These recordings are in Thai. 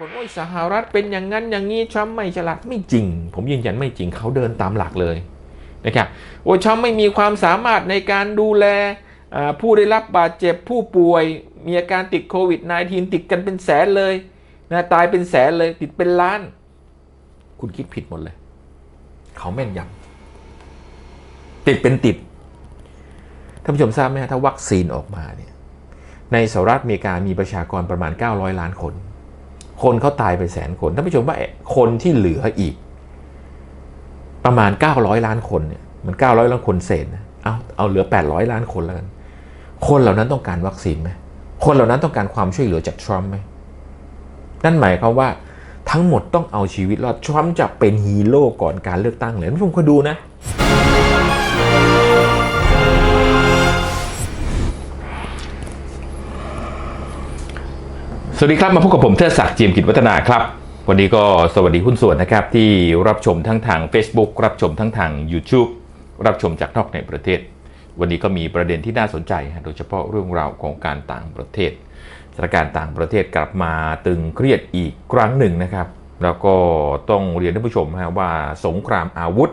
คนโอ้ยสหรัฐเป็นอย่างนั้นอย่างนี้ทรัมป์ไม่ฉลาดไม่จริง ผมยืนยันไม่จริงเขาเดินตามหลักเลยนะครับโอ้ยทรัมป์ไม่มีความสามารถในการดูแลผู้ได้รับบาดเจ็บผู้ป่วย มีอาการติดโควิด -19 ติดกันเป็นแสนเลยนะตายเป็นแสนเลยติดเป็นล้าน คุณคิดผิดหมดเลย เขาแม่นยำติดเป็นติดท่านผู้ชมทราบไหมฮะถ้าวัคซีนออกมาเนี่ยในสหรัฐอเมริกามีประชากรประมาณ 900 ล้านคน คนเขาตายไปแสนคนท่านผู้ชมว่าคนที่เหลืออีก ประมาณ 900 ล้านคนเนี่ยมัน 900 ล้านคนเศษนะเอาเอาเหลือ 800 ล้านคนแล้วกัน คนเหล่านั้นต้องการวัคซีนไหมคนเหล่านั้นต้องการความช่วยเหลือจากทรัมป์ไหมนั่นหมายความว่าทั้งหมดต้องเอาชีวิตรอดทรัมป์จะเป็นฮีโร่ก่อนการเลือกตั้งเลยท่านผู้ชมคอยดูนะ สวัสดีครับมาพบกับผมเทศศักดิ์เจียมกิจวัฒนาครับ วันนี้ก็สวัสดีหุ้นส่วนนะครับ ที่รับชมทั้งทาง Facebook รับชมทั้งทาง YouTube รับชมจากนอกในประเทศ วันนี้ก็มีประเด็นที่น่าสนใจ โดยเฉพาะเรื่องราวของการต่างประเทศสถานการณ์ต่างประเทศกลับมาตึงเครียดอีกครั้งหนึ่งนะครับ แล้วก็ต้องเรียนท่านผู้ชมว่าสงครามอาวุธ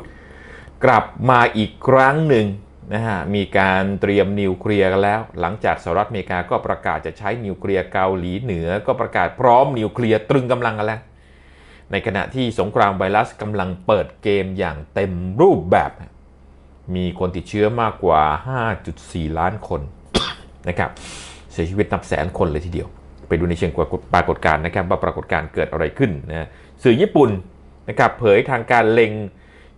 กลับมาอีกครั้งหนึ่ง นะฮะมีการเตรียมนิวเคลียร์กันแล้ว หลังจากสหรัฐอเมริกาก็ประกาศจะใช้นิวเคลียร์เกาหลีเหนือ ก็ประกาศพร้อมนิวเคลียร์ตรึงกำลังกันแล้ว ในขณะที่สงครามไวรัสกำลังเปิดเกมอย่างเต็มรูปแบบ มีคนติดเชื้อมากกว่า 5.4 ล้านคนนะครับเสียชีวิตนับแสนคนเลยทีเดียว ไปดูในเชิงปรากฏการณ์นะครับว่าปรากฏการณ์เกิดอะไรขึ้นนะสื่อญี่ปุ่นนะครับเผยทางการเล็ง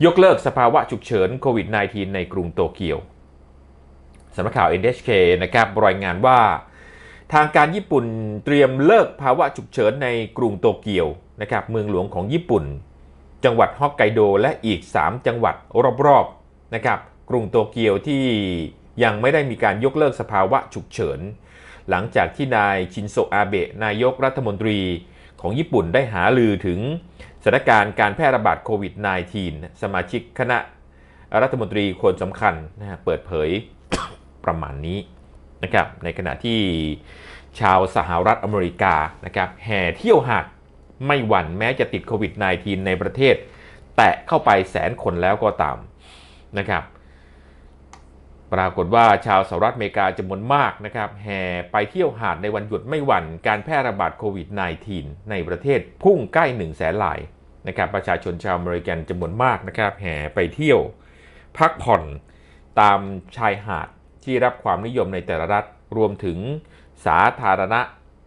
ยกเลิกสภาวะฉุกเฉินโควิด -19 ในกรุงโตเกียวสำนักข่าว NHK นะครับรายงานว่า ทางการญี่ปุ่นเตรียมเลิกภาวะฉุกเฉินในกรุงโตเกียวนะครับเมืองหลวงของญี่ปุ่น จังหวัดฮอกไกโดและอีก 3 จังหวัดรอบๆนะครับกรุงโตเกียวที่ยังไม่ได้มีการยกเลิกสภาวะฉุกเฉิน หลังจากที่นายชินโซอาเบะนายกรัฐมนตรี ของญี่ปุ่นได้หาลือถึงสถานการณ์การแพร่ระบาดโควิด -19 สมาชิกคณะรัฐมนตรีคนสำคัญนะเปิดเผยประมาณนี้นะครับในขณะที่ชาวสหรัฐอเมริกานะครับแห่เที่ยวหาดไม่หวั่นแม้จะติดโควิด -19 ในประเทศ แตะเข้าไปแสนคนแล้วก็ตามนะครับ ปรากฏว่าชาวสหรัฐอเมริกาจำนวนมากนะครับแห่ไปเที่ยวหาดในวันหยุดไม่หวั่นการแพร่ระบาดโควิด -19 ในประเทศพุ่งใกล้1 0 0 0 0แสนรายนะครับประชาชนชาวอเมริกันจำนวนมากนะครับแห่ไปเที่ยว พักผ่อนตามชายหาดที่รับความนิยมในแต่ละรัฐรวมถึงสาธารณะ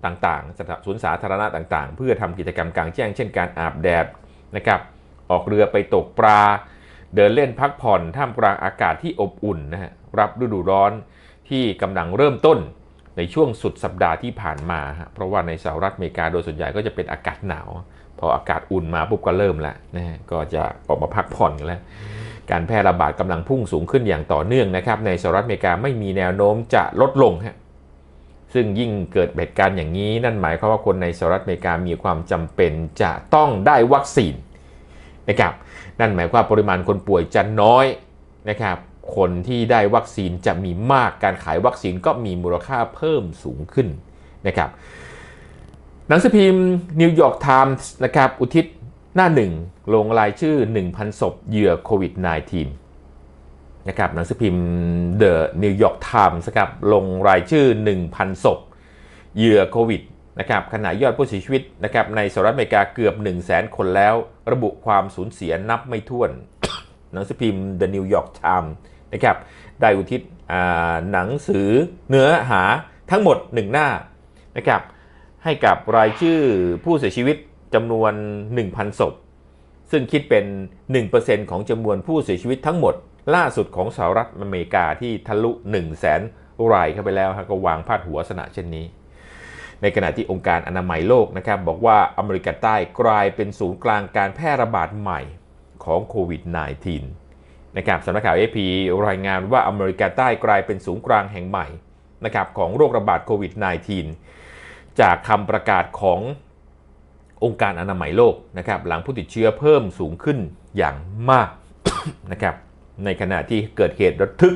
ต่างๆสวนสาธารณะต่างๆ เพื่อทำกิจกรรมกลางแจ้งเช่นการอาบแดดนะครับออกเรือไปตกปลา เดินเล่นพักผ่อนท่ามกลางอากาศที่อบอุ่นนะฮะ รับฤดูร้อนที่กำลังเริ่มต้นในช่วงสุดสัปดาห์ที่ผ่านมา เพราะว่าในสหรัฐอเมริกาโดยส่วนใหญ่ก็จะเป็นอากาศหนาว พออากาศอุ่นมาปุ๊บก็เริ่มแล้วนะก็จะออกมาพักผ่อนกันแล้วการแพร่ระบาดกำลังพุ่งสูงขึ้นอย่างต่อเนื่องนะครับ ในสหรัฐอเมริกาไม่มีแนวโน้มจะลดลงฮะซึ่งยิ่งเกิดเหตุการณ์อย่างนี้ นั่นหมายความว่าคนในสหรัฐอเมริกามีความจำเป็นจะต้องได้วัคซีนนะครับนั่นหมายความว่าปริมาณคนป่วยจะน้อยนะครับ คนที่ได้วัคซีนจะมีมากการขายวัคซีนก็มีมูลค่าเพิ่มสูงขึ้นนะครับหนังสือพิมพ์นิวยอร์กไทมส์นะครับอุทิศหน้าหนึ่งลงรายชื่อ 1,000 ศพเหยื่อโควิด -19 นะครับหนังสือพิมพ์ The New York Times นะครับลงรายชื่อ 1,000 ศพเหยื่อโควิดนะครับขณะยอดผู้เสียชีวิตนะครับในสหรัฐอเมริกาเกือบ 1 0 0 0 0แคนแล้ว ระบุความสูญเสียนับไม่ถ้วน หนังสือพิมพ์ The New York Times นะครับได้อุทิศหนังสือเนื้อหาทั้งหมด 1 หน้านะครับให้กับรายชื่อผู้เสียชีวิตจำนวน 1,000 ศพ ซึ่งคิดเป็น 1%ของจำนวนผู้เสียชีวิตทั้งหมด ล่าสุดของสหรัฐอเมริกาที่ทะลุ 1 0 0 0 0แสนรายเข้าไปแล้วก็วางพาดหัวสนะเช่นนี้ ในขณะที่องค์การอนามัยโลกนะครับบอกว่าอเมริกาใต้กลายเป็นศูนย์กลางการแพร่ระบาดใหม่ของโควิด -19 นะครับสำนักข่าว AP รายงานว่าอเมริกาใต้กลายเป็นศูนย์กลางแห่งใหม่นะครับของโรคระบาดโควิด -19 จากคำประกาศขององค์การอนามัยโลกนะครับหลังผู้ติดเชื้อเพิ่มสูงขึ้นอย่างมากนะครับในขณะที่เกิดเหตุระทึก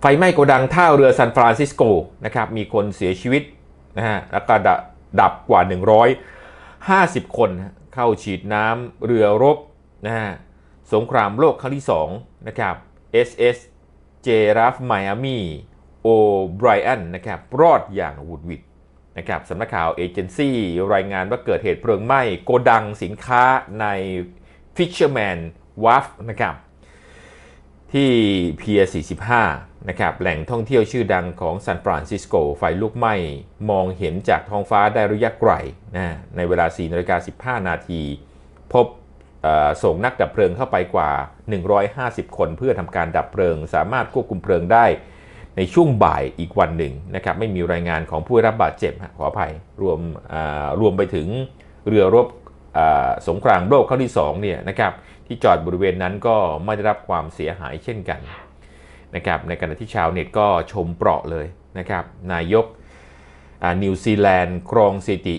ไฟไหม้โกดังท่าเรือซานฟรานซิสโกนะครับมีคนเสียชีวิตนะฮะแล้วก็ดับกว่า 150 คนเข้าฉีดน้ำเรือรบนะฮะ สงครามโลกครั้งที่2นะครับ SS j r a f Miami O'Brien นะครับรอดอย่างหวุดหวิดนะครับสำนักข่าวเอเจนซี่รายงานว่าเกิดเหตุเพลิงไหม้โกดังสินค้าใน Fisherman Wharf นะครับที่เพีย45นะครับแหล่งท่องเที่ยวชื่อดังของซานฟรานซิสโก ไฟลุกไหม้ มองเห็นจากท้องฟ้าได้ระยะไกลนะในเวลา 4นาฬิกา15 นาที พบ ส่งนักดับเพลิงเข้าไปกว่า 150 คนเพื่อทำการดับเพลิง สามารถควบคุมเพลิงได้ในช่วงบ่ายอีกวันหนึ่งนะครับไม่มีรายงานของผู้ได้รับบาดเจ็บขออภัยรวมรวมไปถึงเรือรบสงครามโลกครั้งที่2เนี่ยนะครับที่จอดบริเวณนั้นก็ไม่ได้รับความเสียหายเช่นกันนะครับในขณะที่ชาวเน็ตก็ชมเปราะเลยนะครับนายกนิวซีแลนด์ครองสิติ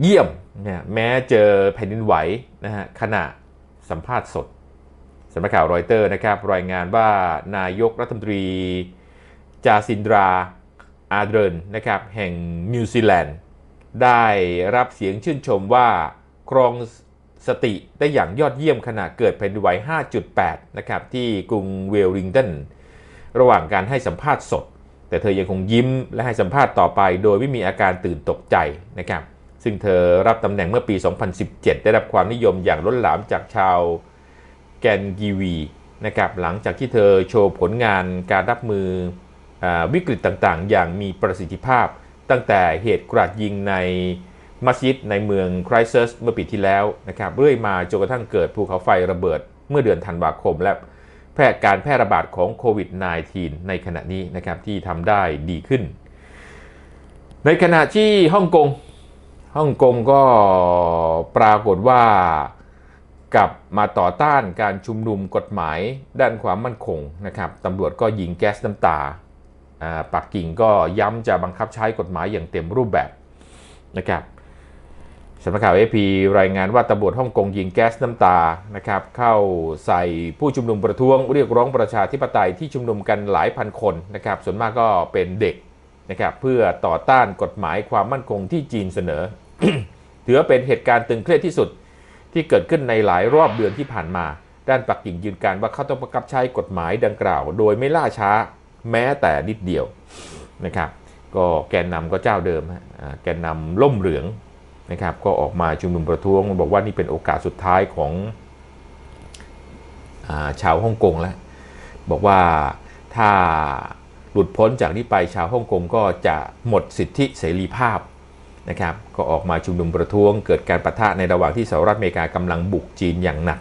เยี่ยมนะแม้เจอแผ่นดินไหวนะฮะขณะสัมภาษณ์สดสำนักข่าวรอยเตอร์นะครับรายงานว่านายกรัฐมนตรีจาซินดราอาเดรนนะครับแห่งนิวซีแลนด์ได้รับเสียงชื่นชมว่าครองสติได้อย่างยอดเยี่ยมขณะเกิดแผ่นดินไหว 5.8 นะครับที่กรุงเวลลิงตันระหว่างการให้สัมภาษณ์สด แต่เธอยังคงยิ้มและให้สัมภาษณ์ต่อไป โดยไม่มีอาการตื่นตกใจนะครับ ซึ่งเธอรับตำแหน่งเมื่อปี 2017 ได้รับความนิยมอย่างล้นหลามจากชาวแกนกีวีนะครับหลังจากที่เธอโชว์ผลงานการรับมืออวิกฤตต่างๆ อย่างมีประสิทธิภาพ ตั้งแต่เหตุกราดยิงในมัสยิดในเมืองไครเซิร์สเมื่อปีที่แล้วนะครับเรื่อยมาจนกระทั่งเกิดภูเขาไฟระเบิดเมื่อเดือนธันวาคม และแพร่การแพร่ระบาดของโควิด -19 ในขณะนี้นะครับที่ทำได้ดีขึ้น ในขณะที่ฮ่องกง ฮ่องกงก็ปรากฏว่ากลับมาต่อต้านการชุมนุมกฎหมายด้านความมั่นคงนะครับตำรวจก็ยิงแก๊สน้ำตาอ่าปักกิ่งก็ย้ำจะบังคับใช้กฎหมายอย่างเต็มรูปแบบนะครับสำนักข่าวเอพีรายงานว่าตำรวจฮ่องกงยิงแก๊สน้ำตานะครับเข้าใส่ผู้ชุมนุมประท้วงเรียกร้องประชาธิปไตยที่ชุมนุมกันหลายพันคนนะครับส่วนมากก็เป็นเด็ก นะครับเพื่อต่อต้านกฎหมายความมั่นคงที่จีนเสนอ ถือว่าเป็นเหตุการณ์ตึงเครียดที่สุดที่เกิดขึ้นในหลายรอบเดือนที่ผ่านมา ด้านปักกิ่งยืนการว่าเขาต้องประกับใช้กฎหมายดังกล่าว โดยไม่ล่าช้าแม้แต่นิดเดียวนะครับก็แกนนำก็เจ้าเดิมฮะแกนนำล่มเหลืองนะครับก็ออกมาชุมนุมประท้วงบอกว่านี่เป็นโอกาสสุดท้ายของอาชาวฮ่องกงแล้วบอกว่าถ้า ลุดพ้นจากนี้ไปชาวฮ่องกงก็จะหมดสิทธิเสรีภาพนะครับก็ออกมาชุมนุมประท้วง เกิดการประทะในระหว่างที่สหรัฐอเมริกากำลังบุกจีนอย่างหนัก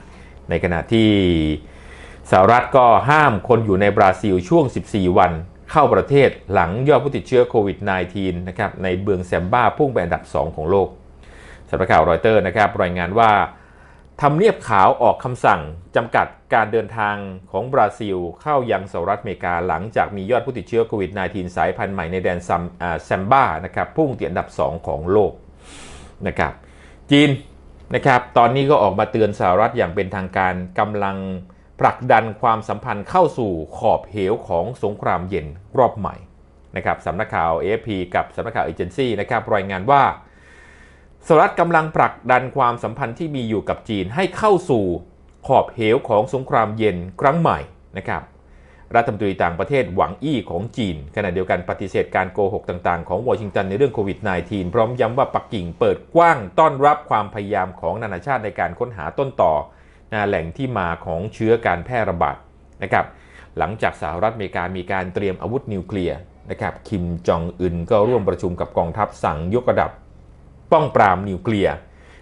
ในขณะที่สหรัฐก็ห้ามคนอยู่ในบราซิลช่วง 14 วันเข้าประเทศหลังยอดผู้ติดเชื้อโควิด -19 นะครับในเบืองแซมบ้าพุ่งไปอันดับ 2 ของโลกสำนักข่าวรอยเตอร์นะครับรายงานว่า ทำเนียบขาวออกคำสั่งจำกัดการเดินทางของบราซิล เข้ายังสหรัฐอเมริกาหลังจากมียอดผู้ติดเชื้อโควิด -19 สายพันธุ์ใหม่ในแดนซัมแซมบ้านะครับพุ่งติดอันดับ 2 ของโลกนะครับจีนนะครับตอนนี้ก็ออกมาเตือนสหรัฐอย่างเป็นทางการกำลังผลักดันความสัมพันธ์เข้าสู่ขอบเหวของสงครามเย็นรอบใหม่นะครับสำนักข่าว AFP กับสำนักข่าวเอเจนซี่นะครับรายงานว่า สหรัฐกำลังผลักดันความสัมพันธ์ที่มีอยู่กับจีนให้เข้าสู่ขอบเหวของสงครามเย็นครั้งใหม่นะครับรัฐมนตรีต่างประเทศหวังอี้ของจีน ขณะเดียวกันปฏิเสธการโกหกต่างๆ ของวอชิงตันในเรื่องโควิด -19 พร้อมย้ำว่าปักกิ่งเปิดกว้างต้อนรับความพยายามของนานาชาติในการค้นหาต้นต่อแหล่งที่มาของเชื้อการแพร่ระบาดนะครับหลังจากสหรัฐอเมริกามีการเตรียมอาวุธนิวเคลียร์นะครับคิมจองอึนก็ร่วมประชุมกับกองทัพสั่งยกระดับ ป้องปรามนิวเคลียร์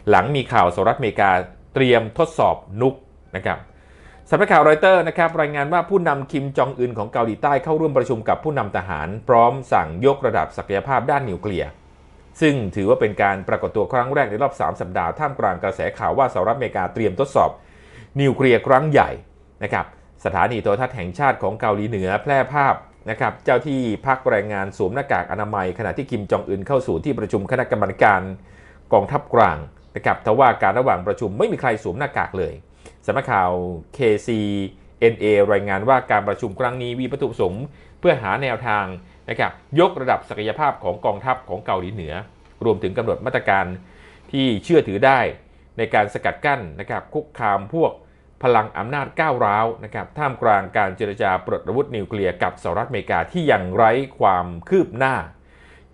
หลังมีข่าวสหรัฐอเมริกาเตรียมทดสอบนุกนะครับสำนักข่าวรอยเตอร์นะครับรายงานว่าผู้นำคิมจองอึนของเกาหลีใต้เข้าร่วมประชุมกับผู้นำทหาร พร้อมสั่งยกระดับศักยภาพด้านนิวเคลียร์ซึ่งถือว่าเป็นการปรากฏตัวครั้งแรกในรอบ 3 สัปดาห์ท่ามกลางกระแสข่าวว่าสหรัฐอเมริกาเตรียมทดสอบ นิวเคลียร์ครั้งใหญ่นะครับสถานีโทรทัศน์แห่งชาติของเกาหลีเหนือแพร่ภาพ นะครับเจ้าที่พักแรงงานสวมหน้ากากอนามัย ขณะที่คิมจองอึนเข้าสู่ที่ประชุมคณะกรรมการกองทัพกลางนะครับทว่าการระหว่างประชุมไม่มีใครสวมหน้ากากเลยสำนักข่าว KCNA รายงานว่าการประชุมครั้งนี้มีวัตถุประสงค์เพื่อหาแนวทางนะครับยกระดับศักยภาพของกองทัพของเกาหลีเหนือ รวมถึงกำหนดมาตรการที่เชื่อถือได้ในการสกัดกั้นนะครับคุกคามพวก พลังอำนาจก้าวร้าวนะครับท่ามกลางการเจรจาปลดอาวุธนิวเคลียร์กับสหรัฐอเมริกาที่ยังไร้ความคืบหน้า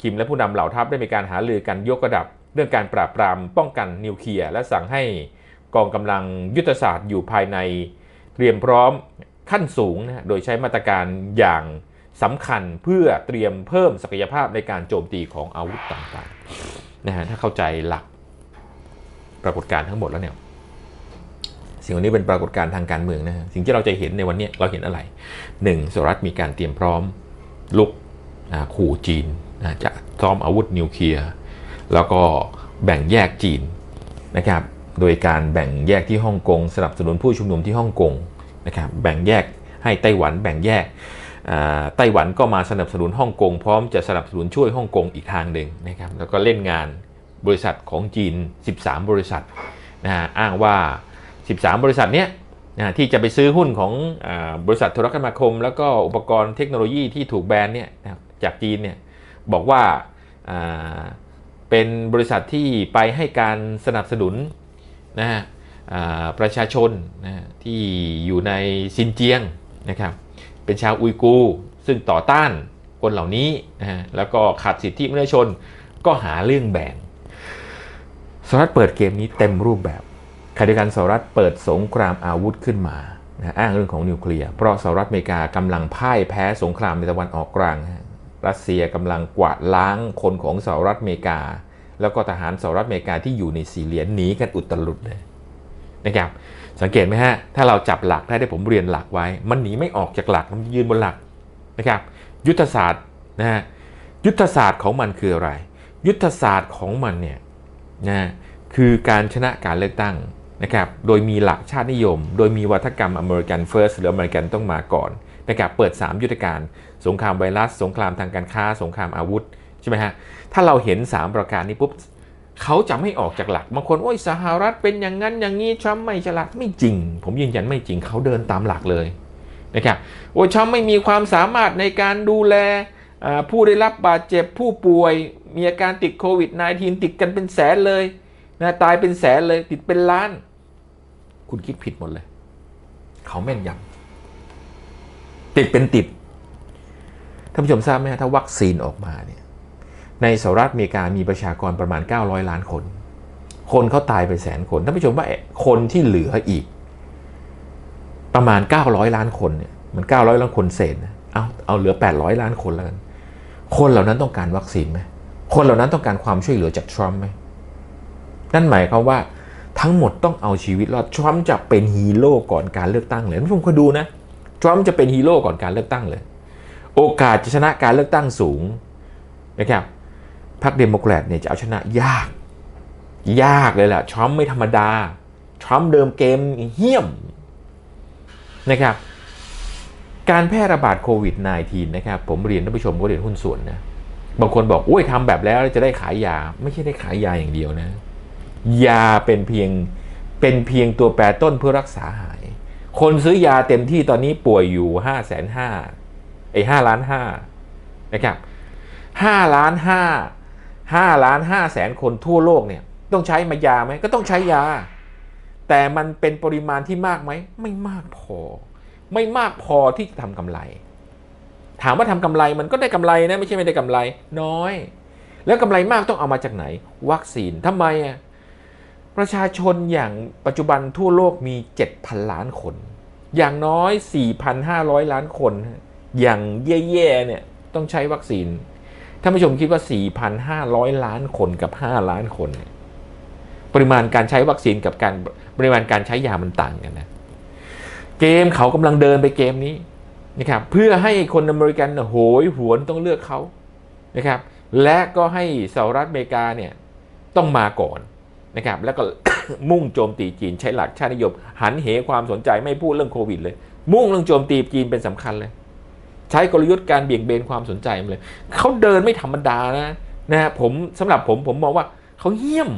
คิมและผู้นำเหล่าทัพได้มีการหารือกันยกระดับ เรื่องการปราบปรามป้องกันนิวเคลียร์และสั่งให้กองกำลังยุทธศาสตร์อยู่ภายในเตรียมพร้อมขั้นสูงนะโดยใช้มาตรการอย่างสำคัญเพื่อเตรียมเพิ่มศักยภาพในการโจมตีของอาวุธต่างๆนะฮะถ้าเข้าใจหลักปรากฏการณ์ทั้งหมดแล้วเนี่ย สิ่งวันนี้เป็นปรากฏการณ์ทางการเมืองนะฮะสิ่งที่เราจะเห็นในวันนี้เราเห็นอะไรหนึ่งสหรัฐมีการเตรียมพร้อมลุกขู่จีนจะซ้อมอาวุธนิวเคลียร์แล้วก็แบ่งแยกจีนนะครับโดยการแบ่งแยกที่ฮ่องกงสนับสนุนผู้ชุมนุมที่ฮ่องกงนะครับแบ่งแยกให้ไต้หวันแบ่งแยกไต้หวันก็มาสนับสนุนฮ่องกงพร้อมจะสนับสนุนช่วยฮ่องกงอีกทางหนึ่งนะครับแล้วก็เล่นงานบริษัทของจีน 13 บริษัทนะฮะอ้างว่า 13 บริษัทเนี้ยนะที่จะไปซื้อหุ้นของอบริษัทโทรคมนาคม แล้วก็อุปกรณ์เทคโนโลยีที่ถูกแบนเนี่ยจากจีนเนี่ยบอกว่าาเป็นบริษัทที่ไปให้การสนับสนุนนะฮะประชาชนนะที่อยู่ในซินเจียงนะครับเป็นชาวอุยกู ซึ่งต่อต้านคนเหล่านี้นะฮะแล้วก็ขาดสิทธิมนุษยชนก็หาเรื่องแบ่งสหรัฐเปิดเกมนี้เต็มรูปแบบ ขณะเดียวกันสหรัฐเปิดสงครามอาวุธขึ้นมานะอ้างเรื่องของนิวเคลียร์ เพราะสหรัฐอเมริกากำลังพ่ายแพ้สงครามในตะวันออกกลาง รัสเซียกำลังกวาดล้างคนของสหรัฐอเมริกา แล้วก็ทหารสหรัฐอเมริกาที่อยู่ในซีเรียหนีกันอุตลุดเลยนะครับ สังเกตไหมฮะ ถ้าเราจับหลักได้ได้ผมเรียนหลักไว้ มันหนีไม่ออกจากหลัก มันยืนบนหลักนะครับ ยุทธศาสตร์นะฮะ ยุทธศาสตร์ของมันคืออะไร ยุทธศาสตร์ของมันเนี่ยนะ คือการชนะการเลือกตั้ง นะครับ โดยมีหลักชาตินิยม โดยมีวัฒกรรมอเมริกันเฟิร์สหรืออเมริกันต้องมาก่อนนะครับ เปิด 3 ยุทธการ สงครามไวรัส สงครามทางการค้า สงครามอาวุธ ใช่ไหมฮะ ถ้าเราเห็น 3 ประการนี้ปุ๊บเขาจะไม่ออกจากหลัก บางคน โอ้ยสหรัฐเป็นอย่างนั้นอย่างนี้ทรัมป์ไม่ฉลาดไม่จริง ผมยืนยันไม่จริงเขาเดินตามหลักเลยนะครับโอ้ยทรัมป์ไม่มีความสามารถในการดูแลผู้ได้รับบาดเจ็บผู้ป่วย มีอาการติดโควิด -19 ติดกันเป็นแสนเลยนะตายเป็นแสนเลยติดเป็นล้าน คุณคิดผิดหมดเลย เขาแม่นยำติดเป็นติดท่านผู้ชมทราบไหมฮะถ้าวัคซีนออกมาเนี่ยในสหรัฐอเมริกามีประชากรประมาณ 900 ล้านคน คนเขาตายไปแสนคนท่านผู้ชมว่าคนที่เหลืออีก ประมาณ 900 ล้านคนเนี่ยมัน 900 ล้านคนเศษนะเอาเอาเหลือ 800 ล้านคนแล้วกันคนเหล่านั้นต้องการวัคซีนไหมคนเหล่านั้นต้องการความช่วยเหลือจากทรัมป์ไหมนั่นหมายความว่า ทั้งหมดต้องเอาชีวิตรอดทรัมป์จะเป็นฮีโร่ก่อนการเลือกตั้งเลยท่านผู้ชมคอยดูนะทรัมป์จะเป็นฮีโร่ก่อนการเลือกตั้งเลย โอกาสจะชนะการเลือกตั้งสูงนะครับพรรคเดโมแครตเนี่ยจะเอาชนะยาก ยากเลยแหละทรัมป์ไม่ธรรมดาทรัมป์เดิมเกมเหี้ยมนะครับการแพร่ระบาดโควิด -19 นะครับผมเรียนท่านผู้ชมก็เรียนหุ้นส่วนนะบางคนบอกโอ้ยทำแบบแล้วจะได้ขายยา ไม่ใช่ได้ขายยาอย่างเดียวนะ ยาเป็นเพียงเป็นเพียงตัวแปรต้นเพื่อรักษาหาย คนซื้อยาเต็มที่ตอนนี้ป่วยอยู่ห้าแสนห้าไอ้ห้าล้านห้านะครับห้าล้านห้าห้าล้านห้าแสนคนทั่วโลกเนี่ยต้องใช้มายาไหมก็ต้องใช้ยา แต่มันเป็นปริมาณที่มากไหมไม่มากพอ ไม่มากพอที่จะทำกำไร ถามว่าทำกำไรมันก็ได้กำไรนะไม่ใช่ไม่ได้กำไร น้อย แล้วกำไรมากต้องเอามาจากไหน วัคซีนทำไมอะ ประชาชนอย่างปัจจุบันทั่วโลกมี 7,000 ล้านคน อย่างน้อย 4,500 ล้านคน อย่างแย่ๆเนี่ยต้องใช้วัคซีนท่านผู้ชมคิดว่า 4,500 ล้านคนกับ 5 ล้านคนเนี่ยปริมาณการใช้วัคซีนกับการปริมาณการใช้ยามันต่างกันนะ เกมเขากำลังเดินไปเกมนี้นะครับเพื่อให้คนอเมริกันโหยหวนต้องเลือกเขานะครับ และก็ให้สหรัฐอเมริกาเนี่ยต้องมาก่อน นะครับแล้วก็มุ่งโจมตีจีนใช้หลักชาตินิยม หันเหความสนใจไม่พูดเรื่องโควิดเลย มุ่งเรื่องโจมตีจีนเป็นสำคัญเลย ใช้กลยุทธ์การเบี่ยงเบนความสนใจมาเลยเขาเดินไม่ธรรมดานะนะผมสำหรับผมผมมองว่าเขาเหี้ยม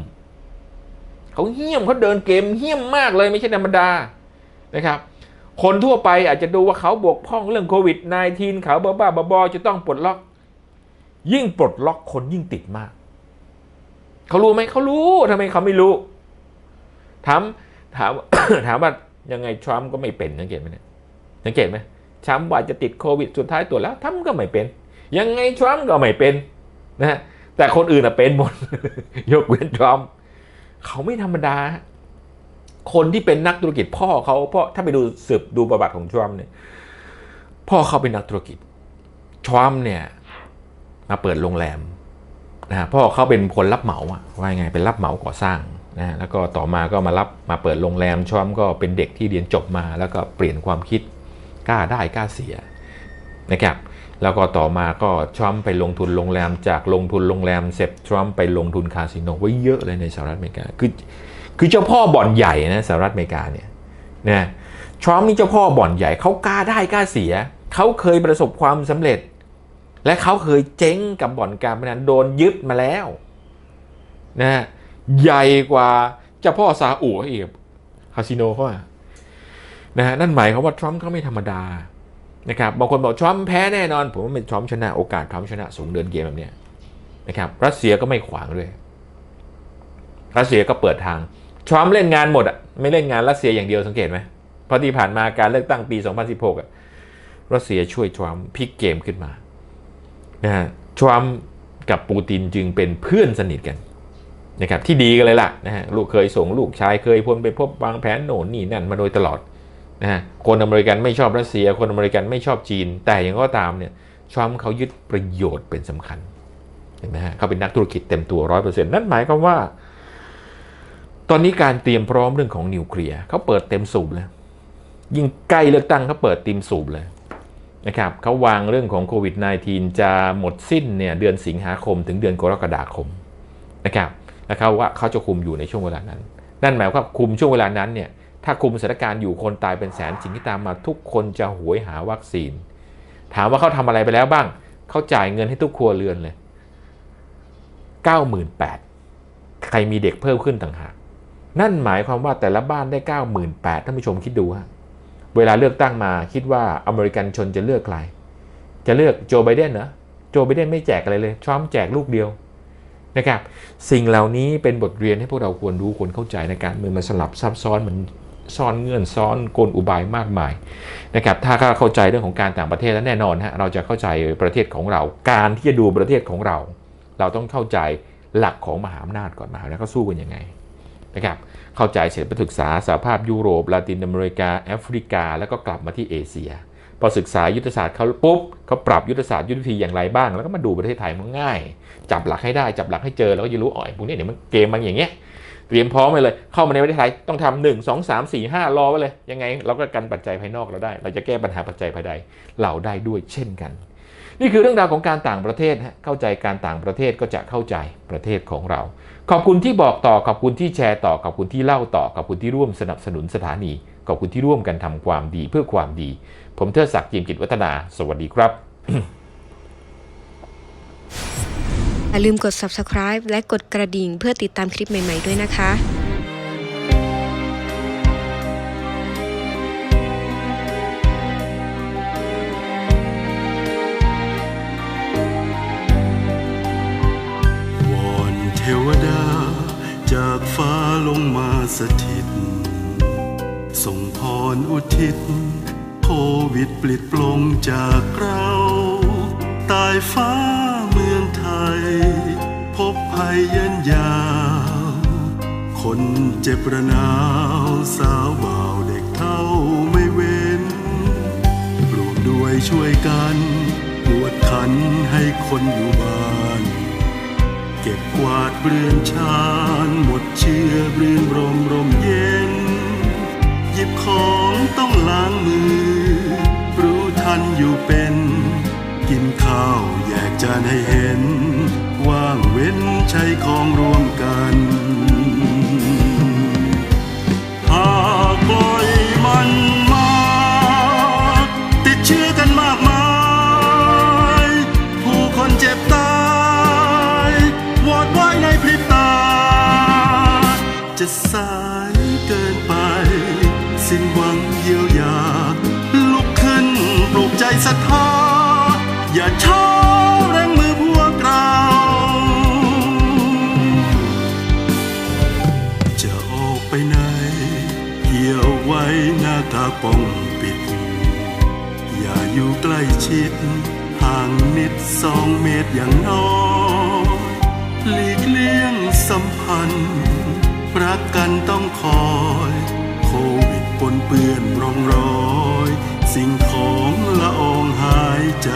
เขาเหี้ยมเขาเดินเกมเหี้ยมมากเลยไม่ใช่ธรรมดานะครับ คนทั่วไปอาจจะดูว่าเขาบกพร่องเรื่องโควิด -19 เขาบ้าบ้าๆบอๆจะต้องปลดล็อก ยิ่งปลดล็อกคนยิ่งติดมาก เขารู้ไหมเขารู้ทำไมเขาไม่รู้ ถามถามถามว่ายังไงทรัมป์ก็ไม่เป็นสังเกตไหมเนี่ยสังเกตไหมทรัมป์ว่าจะติดโควิดสุดท้ายตรวจแล้วทรัมป์ก็ไม่เป็น ยังไงทรัมป์ก็ไม่เป็นนะฮะแต่คนอื่นอะเป็นหมดยกเว้นทรัมป์เขาไม่ธรรมดา คนที่เป็นนักธุรกิจพ่อเขาพ่อถ้าไปดูสืบดูประวัติของทรัมป์เนี่ยพ่อเขาเป็นนักธุรกิจทรัมป์เนี่ยมาเปิดโรงแรม นะฮะพ่อเขาเป็นคนรับเหมาอะว่ายังไงเป็นรับเหมาก่อสร้างนะแล้วก็ต่อมาก็มารับมาเปิดโรงแรมทรัมป์ก็เป็นเด็กที่เรียนจบมา แล้วก็เปลี่ยนความคิดกล้าได้กล้าเสียนะครับแล้วก็ต่อมาก็ทรัมป์ไปลงทุนโรงแรมจากลงทุนโรงแรมเสร็จทรัมป์ไปลงทุนคาสิโนไว้เยอะเลยในสหรัฐอเมริกาคือคือเจ้าพ่อบ่อนใหญ่นะสหรัฐอเมริกาเนี่ยนะทรัมป์นี่เจ้าพ่อบ่อนใหญ่เขากล้าได้กล้าเสียเขาเคยประสบความสำเร็จ และเขาเคยเจ๊งกับบ่อนการพนันโดนยึดมาแล้วนะฮะใหญ่กว่าเจ้าพ่อซาอุอีกคาสิโนเขาอะนะฮะนั่นหมายความว่าทรัมป์เขาไม่ธรรมดานะครับบางคนบอกทรัมป์แพ้แน่นอน ผมว่าเป็นทรัมป์ชนะโอกาสทรัมป์ชนะสูงเดินเกมแบบนี้นะครับรัสเซียก็ไม่ขวางด้วยรัสเซียก็เปิดทางทรัมป์เล่นงานหมดอะไม่เล่นงานรัสเซียอย่างเดียวสังเกตไหมเพราะที่ผ่านมาการเลือกตั้งปี 2016อะรัสเซียช่วยทรัมป์พลิกเกมขึ้นมา นะฮะทรัมป์กับปูตินจึงเป็นเพื่อนสนิทกันนะครับที่ดีกันเลยล่ะนะฮะลูกเคยส่งลูกชายเคยพลไปพบวางแผนโน่นนี่นั่นมาโดยตลอดนะฮะคนอเมริกันไม่ชอบรัสเซีย คนอเมริกันไม่ชอบจีน แต่อย่างก็ตามเนี่ยทรัมป์เขายึดประโยชน์เป็นสำคัญเห็นไหมฮะเขาเป็นนักธุรกิจเต็มตัวร้อยเปอร์เซ็นต์นั่นหมายความว่า ตอนนี้การเตรียมพร้อมเรื่องของนิวเคลียร์เขาเปิดเต็มสูบเลยยิ่งใกล้เลือกตั้งเขาเปิดเต็มสูบเลย นะครับเขาวางเรื่องของโควิด -19 จะหมดสิ้นเนี่ยเดือนสิงหาคมถึงเดือนกรกฎาคมนะครับแล้วเขาว่าเขาจะคุมอยู่ในช่วงเวลานั้น นั่นหมายความว่าคุมช่วงเวลานั้นเนี่ยถ้าคุมสถานการณ์อยู่คนตายเป็นแสนสิ่งที่ตามมาทุกคนจะหวยหาวัคซีน ถามว่าเขาทำอะไรไปแล้วบ้าง เขาจ่ายเงินให้ทุกครัวเรือนเลย 98,000 ใครมีเด็กเพิ่มขึ้นต่างหาก นั่นหมายความว่าแต่ละบ้านได้ 98,000ท่านผู้ชมคิดดูฮะ เวลาเลือกตั้งมาคิดว่าอเมริกันชนจะเลือกใคร จะเลือกโจไบเดนเหรอโจไบเดนไม่แจกอะไรเลยทรัมป์แจกลูกเดียวนะครับสิ่งเหล่านี้เป็นบทเรียนให้พวกเราควรรู้ควรเข้าใจในการเมืองมันสลับซับซ้อนมันซ่อนเงื่อนซ้อนกลอุบายมากมายนะครับถ้าเข้าใจเรื่องของการต่างประเทศแล้วแน่นอนฮะเราจะเข้าใจประเทศของเรา การที่จะดูประเทศของเรา เราต้องเข้าใจหลักของมหาอำนาจก่อนมหาอำนาจเขาสู้กันยังไงนะครับ เข้าใจเสร็จไปศึกษาสหภาพยุโรปลาตินอเมริกาแอฟริกา แล้วก็กลับมาที่เอเชีย พอศึกษายุทธศาสตร์เขาปุ๊บเขาปรับยุทธศาสตร์ยุทธวิธีอย่างไรบ้าง แล้วก็มาดูประเทศไทยมันง่าย จับหลักให้ได้จับหลักให้เจอแล้วก็จะรู้อ๋อพวกนี้เดี๋ยวมันเกมมันอย่างเงี้ยเตรียมพร้อมไปเลยเข้ามาในประเทศไทยต้องทำหนึ่งสองสามสี่ห้ารอไว้เลยยังไง เราก็กันปัจจัยภายนอกเราได้ เราจะแก้ปัญหาปัจจัยภายในเราได้ด้วยเช่นกัน นี่คือเรื่องราวของการต่างประเทศเข้าใจการต่างประเทศก็จะเข้าใจประเทศของเรา ขอบคุณที่บอกต่อขอบคุณที่แชร์ต่อขอบคุณที่เล่าต่อขอบคุณที่ร่วมสนับสนุนสถานี ขอบคุณที่ร่วมกันทำความดีเพื่อความดี ผมเทิดศักดิ์จิมกิจวัฒนา สวัสดีครับอย่าลืมกด subscribe และกดกระดิ่งเพื่อติดตามคลิปใหม่ ๆ ด้วยนะคะ ลงมาสถิต ส่งพรอุทิศ โควิดปลิดปลงจากเราตายฟ้าเมืองไทย พบภัยเย็นยาว คนเจ็บระนาวสาวบ่าวเด็กเท่าไม่เว้นรวมด้วยช่วยกันปวดขันให้คนอยู่บ้าน เก็บกวาดเรือนชานหมด เชื่อรื่นรมรมเย็น หยิบของต้องล้างมือ รู้ทันอยู่เป็น กินข้าวแยกจานให้เห็น ว่างเว้นใช้ของรวมกันหากปล่อยมันะสายเกินไป สิ้นหวังเยียวยา ลุกขึ้นปลุกใจศรัทธาอย่าช้าแรงมือพวกเรา จะออกไปไหนเหี่ยวไว้หน้ากาป้องปิด อย่าอยู่ใกล้ชิด ห่างนิดสองเมตรอย่างน้อยหลีกเลี่ยงสัมพันธ์ รักกันต้องคอย โควิดปนเปื้อนร่องรอย สิ่งของละอองหายใจ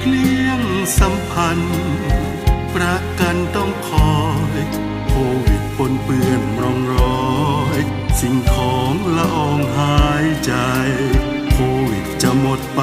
กเลี่ยงสัมพันธ์ประกกันต้องคอยโควิดปนเปื้อนร่องรอย สิ่งของละอองหายใจ โควิดจะหมดไป